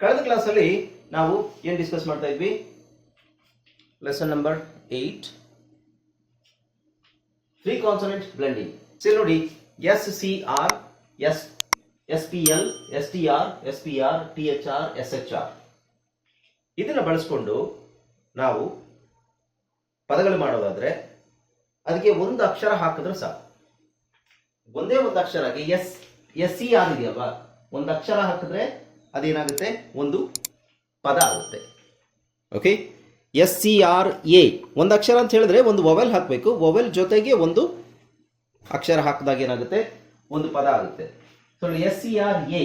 ಕಳೆದ ಕ್ಲಾಸಲ್ಲಿ ನಾವು ಏನು ಡಿಸ್ಕಸ್ ಮಾಡ್ತಾ ಇದ್ವಿ? Lesson number eight three consonant blending ಸರಿ ನೋಡಿ S C R S S P L S T R S P R T H R S H R ಇದನ್ನು ಬಳಸ್ಕೊಂಡು ನಾವು ಪದಗಳು ಮಾಡೋದಾದ್ರೆ ಅದಕ್ಕೆ ಒಂದು ಅಕ್ಷರ ಹಾಕಿದ್ರೆ ಸಾಕು. ಒಂದೇ ಒಂದು ಅಕ್ಷರಕ್ಕೆ ಎಸ್ ಎಸ್ ಸಿ ಆರ್ ಇದೆಯಲ್ವಾ? ಒಂದು ಅಕ್ಷರ ಹಾಕಿದ್ರೆ ಅದೇನಾಗುತ್ತೆ? ಒಂದು ಪದ ಆಗುತ್ತೆ. Okay S C R A ಒಂದು ಅಕ್ಷರ ಅಂತ ಹೇಳಿದ್ರೆ ಒಂದು ವೊವೆಲ್ ಹಾಕಬೇಕು. ವೊವೆಲ್ ಜೊತೆಗೆ ಒಂದು ಅಕ್ಷರ ಹಾಕಿದಾಗ ಏನಾಗುತ್ತೆ? ಒಂದು ಪದ ಆಗುತ್ತೆ. So S C R A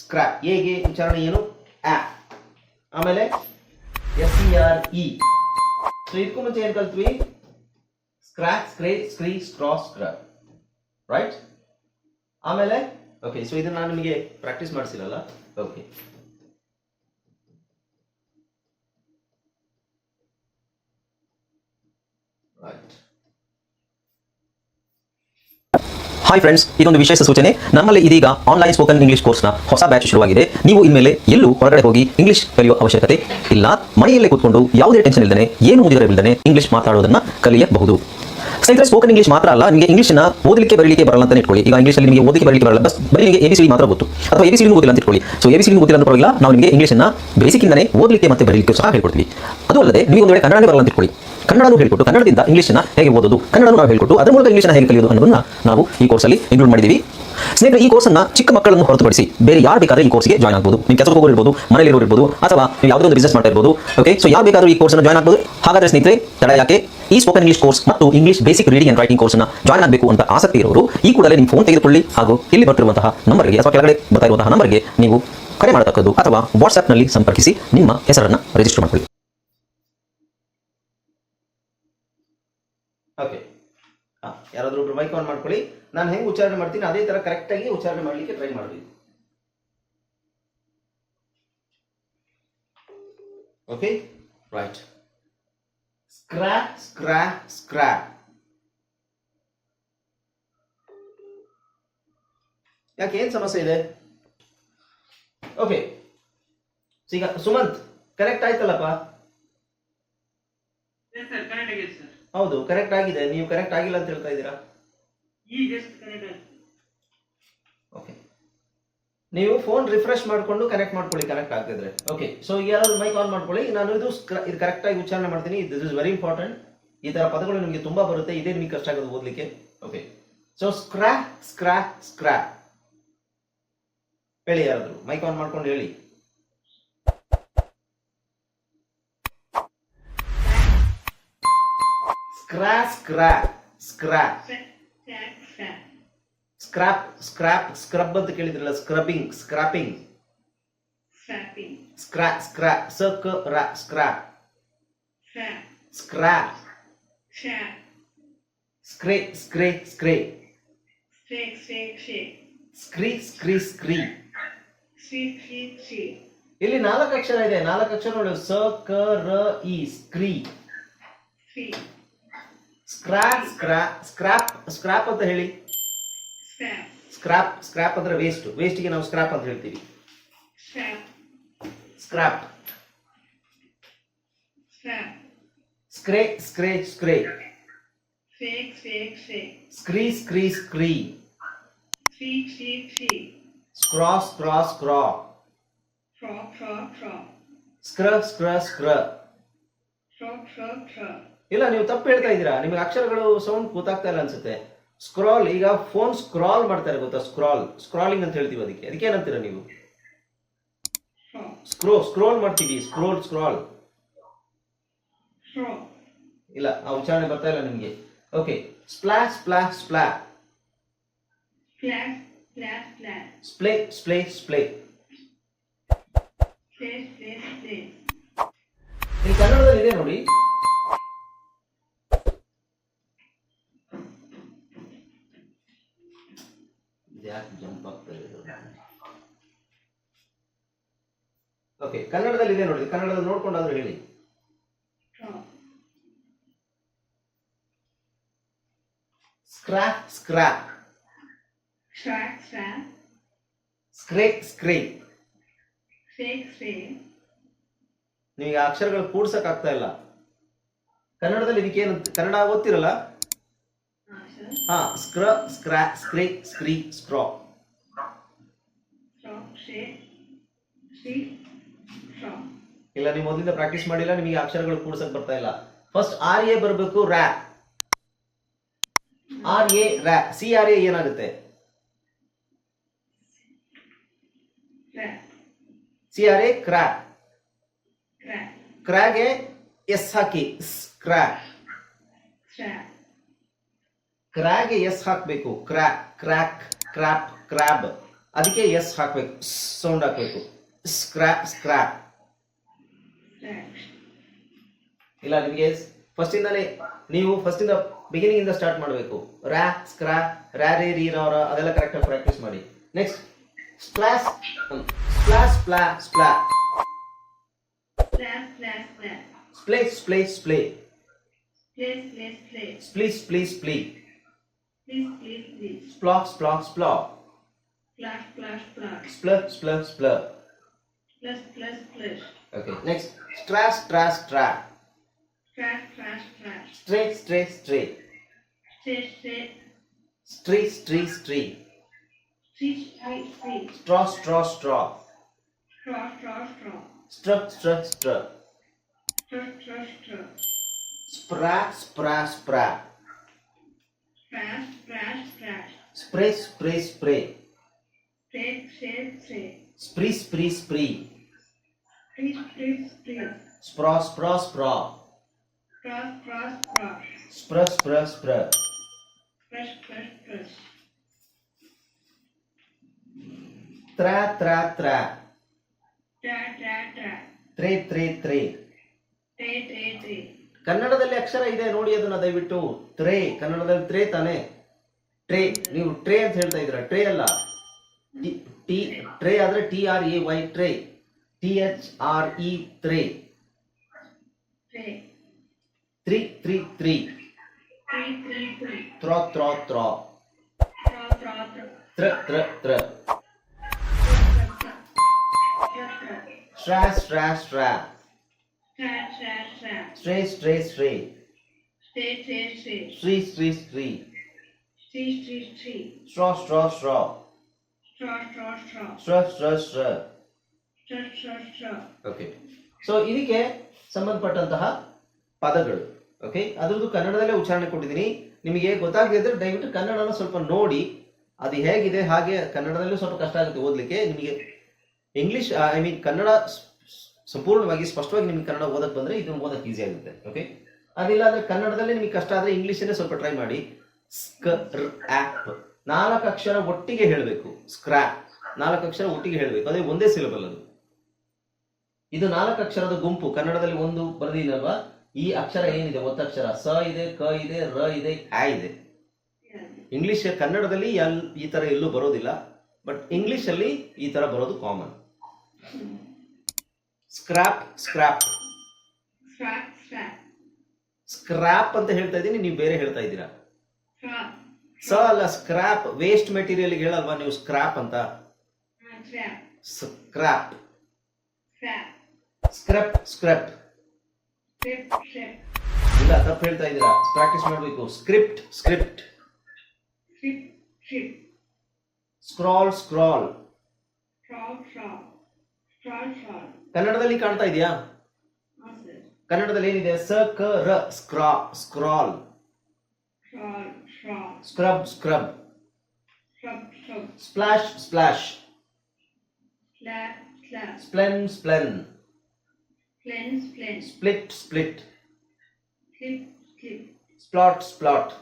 scrap ಎಗೆ ಉಚ್ಚಾರಣೆ ಏನು? ಆ ಆಮೇಲೆ S C R E so ಇದಕ್ಕೂ ಮುಂಚೆ ಏನ್ ಕಲ್ತ್ವಿ? Scrap scray scree scra scrap right ಆಮೇಲೆ ಓಕೆ ಸೊ ಇದನ್ನ ನಾನು ನಿಮಗೆ ಪ್ರಾಕ್ಟೀಸ್ ಮಾಡಿಸಿಲ್ಲಲ್ಲ ಓಕೆ ಹಾಯ್ ಫ್ರೆಂಡ್ಸ್ ಇದೊಂದು ವಿಶೇಷ ಸೂಚನೆ. ನಮ್ಮಲ್ಲಿ ಇದೀಗ ಆನ್ಲೈನ್ ಸ್ಪೋಕನ್ ಇಂಗ್ಲಿಷ್ ಕೋರ್ಸ್ನ ಹೊಸ ಬ್ಯಾಚ್ ಶುರುವಾಗಿದೆ. ನೀವು ಇನ್ಮೇಲೆ ಎಲ್ಲೂ ಹೊರಗಡೆ ಹೋಗಿ ಇಂಗ್ಲಿಷ್ ಕಲಿಯುವ ಅವಶ್ಯಕತೆ ಇಲ್ಲ. ಮನೆಯಲ್ಲೇ ಕೂತ್ಕೊಂಡು ಯಾವುದೇ ಟೆನ್ಷನ್ ಇಲ್ಲದೆ ಏನು ಮುಂದಿರಬಿಲ್ಲದೆ ಇಂಗ್ಲಿಷ್ ಮಾತಾಡೋದನ್ನ ಕಲಿಯಬಹುದು. ಸ್ನೇಹಿತರೆ ಸ್ಪೋಕನ್ ಇಂಗ್ಲಿಷ್ ಮಾತ್ರ ಅಲ್ಲ, ನಿಮಗೆ ಇಂಗ್ಲಿಷ್ನ ಓದಲಿಕ್ಕೆ, ಬರಲಿಕ್ಕೆ ಬರಲ್ಲ ಅಂತ ಇಟ್ಕೊಳ್ಳಿ. ಈಗ ಇಂಗ್ಲೀಷ್ ನಿಮಗೆ ಓದಲಿಕ್ಕೆ, ಬರಲಿಕ್ಕೆ ಬರಲ್ಲ. ಬಸ್ ಬರೀ ನಿಮಗೆ ಸಿ ಮಾತ್ರ ಗೊತ್ತು. ಅಥವಾ ಎಬಿಸಿ ಓದಿಲ್ಲ ಅಂತ ಇಟ್ಕೊಳ್ಳಿ. ಸೊ ಎಬಿಸಿ ಓದಿಲ್ಲ ಅಂತ ಪರವಾಗಿಲ್ಲ, ನಾವು ನಿಮಗೆ ಇಂಗ್ಲಿಷ್ನ ಬೇಸಿಕ್ಕಿಂದನೇ ಓದಲಿಕ್ಕೆ ಮತ್ತೆ ಬರಲಿಕ್ಕೆ ಸಹ ಹೇಳ್ಕೊಡ್ತೀವಿ. ಅದು ಅಲ್ಲದೆ, ನೀವು ಒಂದು ವೇಳೆ ಕನ್ನಡನೇ ಬರಲ್ಲ ಅಂತ ಇಟ್ಕೊಳ್ಳಿ. ಕನ್ನಡನೂ ಹೇಳ್ಕೊಟ್ಟು, ಕನ್ನಡದಿಂದ ಇಂಗ್ಲಿಷ್ನ ಹೇಗೆ ಓದೋದು, ಕನ್ನಡನೂ ನಾವು ಹೇಳ್ಕೊಟ್ಟು, ಅದರ ಮೂಲಕ ನ ಹೇಗೆ ಕಲಿಯೋದು ಅನ್ನೋದನ್ನ ನಾವು ಈ ಕೋರ್ಸಲ್ಲಿ ಇನ್ಕ್ಲೂಡ್ ಮಾಡಿದ್ದೀವಿ. ಸ್ನೇಹಿತರೆ, ಈ ಕೋರ್ಸನ್ನ ಚಿಕ್ಕ ಮಕ್ಕಳನ್ನು ಹೊರತುಪಡಿಸಿ ಬೇರೆ ಯಾರು ಬೇಕಾದ್ರೆ ಈ ಕೋರ್ಸ್ಗೆ ಜಾಯ್ನ್ ಆಗ್ಬೋದು. ನೀವು ಕೆಲಸಕ್ಕೆ ಹೋಗೋರು ಇರ್ಬೋದು ಮನೆಯಲ್ಲಿ ಇರ್ಬೋದು ಅಥವಾ ಯಾವುದೋ ಒಂದು ಬಿಸ್ನೆಸ್ ಮಾಡ್ತಾ ಇರ್ಬೋದು ಓಕೆ ಸೊ ಯಾರು ಬೇಕಾದ್ರೂ ಈ ಕೋರ್ಸ್ನ ಜಾಯ್ನ್ ಆಗ್ಬೋದು. ಹಾಗಾದ್ರೆ ಸ್ನೇಹಿತರೆ, ತಡ ಯಾಕೆ? ಈ ಸ್ಪೋಕನ್ ಇಂಗ್ಲಿಷ್ ಕೋರ್ಸ್ ಮತ್ತು English basic reading and writing ಕೋರ್ಸ್ನ ಜಾಯಿನ್ ಆಗಬೇಕು ಅಂತ ಆಸಕ್ತಿ ಇರೋರು ಈ ಕೂಡಲೇ ನಿಮ್ಮ ಫೋನ್ ತೆಗೆದುಕೊಳ್ಳಿ ಹಾಗೂ ಇಲ್ಲಿ ಬರ್ತಿರುವಂತಹ ನಂಬರ್ಗೆ ಅಥವಾ ಕೆಳಗಡೆ ಬರ್ತಾ ಇರುವಂತಹ ನಂಬರ್ಗೆ ನೀವು ಕರೆ ಮಾಡತಕ್ಕದ್ದು ಅಥವಾ ವಾಟ್ಸ್ಆ್ಯಪ್ನಲ್ಲಿ ಸಂಪರ್ಕಿಸಿ ನಿಮ್ಮ ಹೆಸರನ್ನು ರಿಜಿಸ್ಟರ್ ಮಾಡಿಕೊಳ್ಳಿ. ಓಕೆ ಯಾರಾದರೂ ಒಬ್ರು ಮೈಕ್ ಆನ್ ಮಾಡ್ಕೊಳ್ಳಿ. ನಾನು ಹೆಂಗೆ ಉಚ್ಚಾರಣೆ ಮಾಡ್ತೀನಿ ಅದೇ ಥರ ಕರೆಕ್ಟಾಗಿ ಉಚ್ಚಾರಣೆ ಮಾಡಲಿಕ್ಕೆ ಟ್ರೈ ಮಾಡಬೇಕು okay right scrap scra scra ಯಾಕೆ ಏನು ಸಮಸ್ಯೆ ಇದೆ? ಓಕೆ ಈಗ ಸುಮಂತ್ ಕರೆಕ್ಟ್ ಆಯ್ತಲ್ಲಪ್ಪ? ಎಸ್ ಸರ್ ಕರೆಕ್ಟ್ ಆಗಿದೆ ಸರ್ ಹೌದು ಕರೆಕ್ಟ್ ಆಗಿದೆ. ನೀವು ಕರೆಕ್ಟ್ ಆಗಿಲ್ಲ ಅಂತ ಹೇಳ್ತಾ ಇದ್ದೀರಾ? ಓಕೆ ನೀವು ಫೋನ್ ರಿಫ್ರೆಶ್ ಮಾಡಿಕೊಂಡು ಕನೆಕ್ಟ್ ಮಾಡ್ಕೊಳ್ಳಿ ಕನೆಕ್ಟ್ ಆಗ್ತಿದ್ರೆ. ಓಕೆ ಸೊ ಯಾರಾದ್ರು ಮೈಕ್ ಆನ್ ಮಾಡ್ಕೊಳ್ಳಿ. ನಾನು ಇದು ಇದು ಕರೆಕ್ಟ್ ಆಗಿ ಉಚ್ಚಾರಣೆ ಮಾಡ್ತೀನಿ. ದಿಸ್ ಇಸ್ ವೆರಿ ಇಂಪಾರ್ಟೆಂಟ್ ಈ ತರ ಪದಗಳು ನಿಮಗೆ ತುಂಬಾ ಬರುತ್ತೆ. ಇದೇ ನಿಮಗೆ ಕಷ್ಟ ಆಗೋದು ಓದ್ಲಿಕ್ಕೆ. ಓಕೆ ಸೊ ಸ್ಕ್ರಾ ಸ್ಕ್ರಾ ಸ್ಕ್ರಾ ಹೇಳಿ ಯಾರಾದ್ರು ಮೈಕ್ ಆನ್ ಮಾಡ್ಕೊಂಡು ಹೇಳಿ. ಸ್ಕ್ರಾ ಸ್ಕ್ರಾ ಸ್ಕ್ರಾ ಸ್ಕ್ರಾಪ್ ಸ್ಕ್ರಾಪ್ ಸ್ಕ್ರಬ್ ಅಂತ ಕೇಳಿದ್ರಲ್ಲ ಸ್ಕ್ರಬಿಂಗ್ ಸ್ಕ್ರಾಪಿಂಗ್ ಸ್ಕ್ರಾಪ್ ಸ್ಕ್ರಾ ಸ್ಕ್ರಾ ಸ ಕ ರ scrap scrap scray scray scray scree scree ಸ್ಕ್ರೀ ಇಲ್ಲಿ ನಾಲ್ಕು ಅಕ್ಷರ ಇದೆ. ನಾಲ್ಕು ಅಕ್ಷರ ನೋಡಿ. ಸ ಕ ರ E scree scrap scra scra scrap scrap ಅಂತ ಹೇಳಿ. ಸ್ಕ್ರಾಪ್ ಸ್ಕ್ರಾಪ್ ಅಂದ್ರೆ ವೇಸ್ಟ್ ವೇಸ್ಟ್ಗೆ ನಾವು ಸ್ಕ್ರಾಪ್ ಅಂತ ಹೇಳ್ತೀವಿ. Scrap scray scray scray scree scree scree scrass street shake scra scra scra ಇಲ್ಲ ನೀವು ತಪ್ಪು ಹೇಳ್ತಾ ಇದ್ದೀರಾ? ನಿಮಗೆ ಅಕ್ಷರಗಳು ಸೌಂಡ್ ಗೊತ್ತಾಗ್ತಾ ಇಲ್ಲ ಅನ್ಸುತ್ತೆ. ಸ್ಕ್ರಾಲ್ ಈಗ ಫೋನ್ ಸ್ಕ್ರಾಲ್ ಮಾಡ್ತಾರೆ ಗೊತ್ತಾ? ಸ್ಕ್ರಾಲ್ ಸ್ಕ್ರಾಲಿಂಗ್ ಅಂತ ಹೇಳ್ತೀವಿ ಅದಕ್ಕೆ. ಅದಕ್ಕೆ ಏನಂತೀರ ನೀವು? ಸ್ಕ್ರೋ ಸ್ಕ್ರೋಲ್ ಮಾಡ್ತೀವಿ. ಸ್ಕ್ರೋಲ್ ಸ್ಕ್ರಾಲ್ ಇಲ್ಲ ಆ ಉಚ್ಚಾರಣೆ ಬರ್ತಾ ಇಲ್ಲ ನಿಮಗೆ. ಓಕೆ ಸ್ಪ್ಲಾ ಸ್ಪ್ಲಾ ಸ್ಪ್ಲಾ ಸ್ಪ್ಲೇ ಸ್ಪ್ಲೇ ಸ್ಪ್ಲೇ ಕನ್ನಡದಲ್ಲಿ ಇದೆ ನೋಡಿ. ಓಕೆ ಕನ್ನಡದಲ್ಲಿ ಇದೆ ನೋಡಿ ಕನ್ನಡದಲ್ಲಿ ನೋಡ್ಕೊಂಡಾದ್ರೂ ಹೇಳಿ. Scrap scrap scrake scrake. ನಿಮಗೆ ಅಕ್ಷರಗಳು ಕೂಡ್ಸಕ್ ಆಗ್ತಾ ಇಲ್ಲ. ಕನ್ನಡದಲ್ಲಿ ಇದಕ್ಕೇನು ಕನ್ನಡ ಓದ್ತಿರಲ್ಲ Ah, sir. ಹಾ ಸ್ಕ್ರ ಸ್ಕ್ರಾ ಸ್ಕ್ರೇ ಸ್ಕ್ರೀ ಸ್ಕ್ರಾ. ಇಲ್ಲ ನೀವು ಮೊದಲಿಂದ ಪ್ರಾಕ್ಟೀಸ್ ಮಾಡಿಲ್ಲ ನಿಮಗೆ ಅಕ್ಷರಗಳು ಕೂಡ್ಸಕ್ ಬರ್ತಾ ಇಲ್ಲ. ಫಸ್ಟ್ ಆರ್ ಎ ಬರಬೇಕು ರ್ಯಾ. ಆರ್ ಎ ರ್ಯಾ. ಸಿ ಆರ್ ಎ ಏನಾಗುತ್ತೆ? ಸಿ ಆರ್ ಎ ಕ್ರಾ ಕ್ರ್ಯಾಗೆ ಕ್ರಾಗೆ ಎಸ್ ಹಾಕಿ ಸ್ಕ್ರಾ. ಕ್ರಾಗೆ ಎಸ್ ಹಾಕಬೇಕು. ಕ್ರಾ ಕ್ರ್ಯಾಕ್ ಕ್ರಾಪ್ ಕ್ರಾಬ್ ಅದಕ್ಕೆ ಎಸ್ ಹಾಕಬೇಕು. ಸೌಂಡ್ ಹಾಕಬೇಕು. Scrap scrap. ಇಲ್ಲ ನಿಮಗೆ ಫಸ್ಟ್ ಇಂದಾನೆ ನೀವು ಫಸ್ಟ್ ಇಂದ ಬಿಗಿನಿಂಗ್ ಇಂದ ಸ್ಟಾರ್ಟ್ ಮಾಡಬೇಕು. ರಾ ಸ್ಕ್ರಾ ರಾ ರೇ ರೀ ರಾ ರಾ ಅದೆಲ್ಲ ಕರೆಕ್ಟಾಗಿ ಪ್ರಾಕ್ಟೀಸ್ ಮಾಡಿ. Next splash splash spla spla. Splay splay splay. Splay splay splay. Please, please, please. Splur, splur, splur. Splash, splash, splash. Splur, splur, splur. Splash, splash, splash. Okay, next. Stra, stra, stra. Stra, stra, stra. Stray, stray, stray. Stray, stray. Stree, stree, stree. Stree, stree, stree. Straw, straw, straw. Straw, straw, straw. Struck, struck, struck. Struck, struck, struck. Spra, spra, spra splash, splash, splash. Spray, spray, spray. Spray, spray, spray. Spree, spree, spree. Spree, spree, spree. Spra, spra, spra. Spra, spra, spra. Spra, spra, spra. Spra, spra, spra. Tra, tra, tra. Tra, tra, tra. Tre, tre, tre. Tre, tre, tre. ಕನ್ನಡದಲ್ಲಿ ಅಕ್ಷರ ಇದೆ ನೋಡಿ ಅದನ್ನ ದಯವಿಟ್ಟು. ತ್ರೇ ಕನ್ನಡದಲ್ಲಿ ತ್ರೇ ತಾನೆ. Tray ನೀವು tray ಅಂತ ಹೇಳ್ತಾ ಇದ್ದೀರಾ? ಟ್ರೇ ಅಲ್ಲ. ಟಿ ಟ್ರೇ ಆದ್ರೆ T R A Y tray T H R E ತ್ರೇ. Three three three ತ್ರ ತ್ರ. ತ್ರಾ ತ್ರಾ ತ್ರಾ. ತ್ರ ಶ್ರಾ shra stra shray shray shree shree. Stree shree stree. Stra stra stra. Stra stra. Okay so ಇದಕ್ಕೆ ಸಂಬಂಧಪಟ್ಟಂತಹ ಪದಗಳು. ಓಕೆ ಅದರದ್ದು ಕನ್ನಡದಲ್ಲೇ ಉಚ್ಚಾರಣೆ ಕೊಟ್ಟಿದ್ದೀನಿ. ನಿಮಗೆ ಗೊತ್ತಾಗದಿದ್ರೆ ದಯವಿಟ್ಟು ಕನ್ನಡನ ಸ್ವಲ್ಪ ನೋಡಿ. ಅದು ಹೇಗಿದೆ ಹಾಗೆ ಕನ್ನಡದಲ್ಲೂ ಸ್ವಲ್ಪ ಕಷ್ಟ ಆಗುತ್ತೆ ಓದಲಿಕ್ಕೆ. ನಿಮಗೆ ಇಂಗ್ಲಿಷ್ ಐ ಮೀನ್ ಕನ್ನಡ ಸಂಪೂರ್ಣವಾಗಿ ಸ್ಪಷ್ಟವಾಗಿ ನಿಮಗೆ ಕನ್ನಡ ಓದಕ್ಕೆ ಬಂದರೆ ಇದನ್ನು ಓದಕ್ಕೆ ಈಸಿ ಆಗುತ್ತೆ ಓಕೆ ಅದಿಲ್ಲ ಅಂದರೆ ಕನ್ನಡದಲ್ಲೇ ನಿಮಗೆ ಕಷ್ಟ ಆದರೆ ಇಂಗ್ಲೀಷನ್ನೇ ಸ್ವಲ್ಪ ಟ್ರೈ ಮಾಡಿ. ಸ್ಕ್ ಆ್ಯಪ್ ನಾಲ್ಕು ಅಕ್ಷರ ಒಟ್ಟಿಗೆ ಹೇಳಬೇಕು ಸ್ಕ್ರಾಪ್ ನಾಲ್ಕು ಅಕ್ಷರ ಒಟ್ಟಿಗೆ ಹೇಳಬೇಕು, ಅದೇ ಒಂದೇ ಸಿಲಬಲ್ ಅದು. ಇದು ನಾಲ್ಕು ಅಕ್ಷರದ ಗುಂಪು, ಕನ್ನಡದಲ್ಲಿ ಒಂದು ಬರೆದಿಲ್ಲಲ್ವಾ ಈ ಅಕ್ಷರ ಏನಿದೆ? ಒತ್ತಕ್ಷರ ಸ ಇದೆ, ಕ ಇದೆ, ರ ಇದೆ ಆ ಇದೆ. ಇಂಗ್ಲಿಷ್ ಕನ್ನಡದಲ್ಲಿ ಎಲ್ ಈ ತರ ಎಲ್ಲೂ ಬರೋದಿಲ್ಲ ಬಟ್ ಇಂಗ್ಲಿಷಲ್ಲಿ ಈ ತರ ಬರೋದು ಕಾಮನ್ ಸ್ಕ್ರಾಪ್ ಸ್ಕ್ರಾಪ್. ಸ್ಕ್ರಾಪ್ ಅಂತ ಹೇಳ್ತಾ ಇದ್ದೀನಿ ನೀವು ಬೇರೆ ಹೇಳ್ತಾ ಇದ್ದೀರಾ. ಸ ಅಲ್ಲ ಸ್ಕ್ರಾಪ್ ವೇಸ್ಟ್ ಮೆಟೀರಿಯಲ್ ಹೇಳಲ್ವಾ ನೀವು ಸ್ಕ್ರಾಪ್ ಅಂತ. ಸ್ಕ್ರಾಪ್. Scrup scrup. ಇಲ್ಲ ತಪ್ಪು ಹೇಳ್ತಾ ಇದ್ದೀರಾ ಪ್ರಾಕ್ಟೀಸ್ ಮಾಡಬೇಕು ಸ್ಕ್ರಿಪ್ಟ್ ಸ್ಕ್ರಿಪ್ಟ್. ಸ್ಕ್ರಾಲ್ ಸ್ಕ್ರಾಲ್ ಕನ್ನಡದಲ್ಲಿ ಕಾಣ್ತಾ ಇದೆಯಾ Ah, sir. ಕನ್ನಡದಲ್ಲಿ ಏನಿದೆ ಸ ಕ ರ ಸ್ಕ್ರಾ scrawl Straw, straw. Scrub scrub Scrub, scrub. Splash splash Slap, slap. ಸ್ಪ್ಲೆನ್ ಸ್ಪ್ಲೆನ್ Cleanse, cleanse. Split split Slip, slip. Splat splat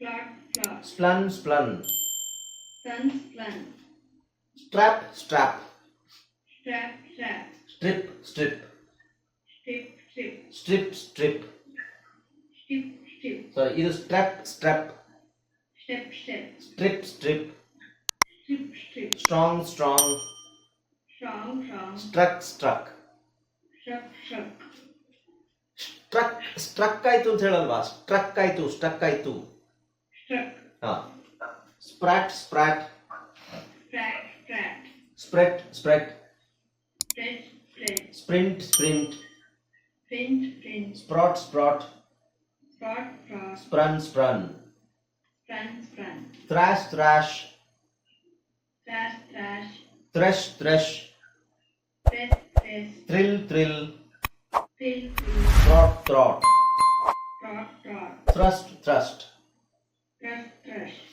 Plot, plot. ಸ್ಪ್ಲನ್ ಸ್ಪ್ಲನ್ Sun, sun. Strap strap Strap, strap. Strip strip Strip, strip. Strip strip Strip, strip. Sorry ಇದು strap strap Step, step. Strip strip Strip, strip. Strong strong Strong, strong. Struck struck Struck, struck. Struck struck ಆಯ್ತು ಅಂತ ಹೇಳಲ್ವಾ struck ಆಯ್ತು struck ಆಯ್ತು Struck. ಹಾ ಸ್ಪ್ರಾಟ್ ಸ್ಪ್ರಾಟ್ Sprat, sprat. ಸ್ಪ್ರೆಟ್ ಸ್ಪ್ರೆಟ್ Stretch, stretch. sprint, sprint, Print, print. sprot, sprot, Spot, spot. sprun, sprun, Sprun, sprun. thrash, thrash, Thrash, thrash. thresh, thresh, Press, press. thrill, thrill, Fill, fill. trot, trot, Trot, trot. thrust, thrust. Thrust, thrust.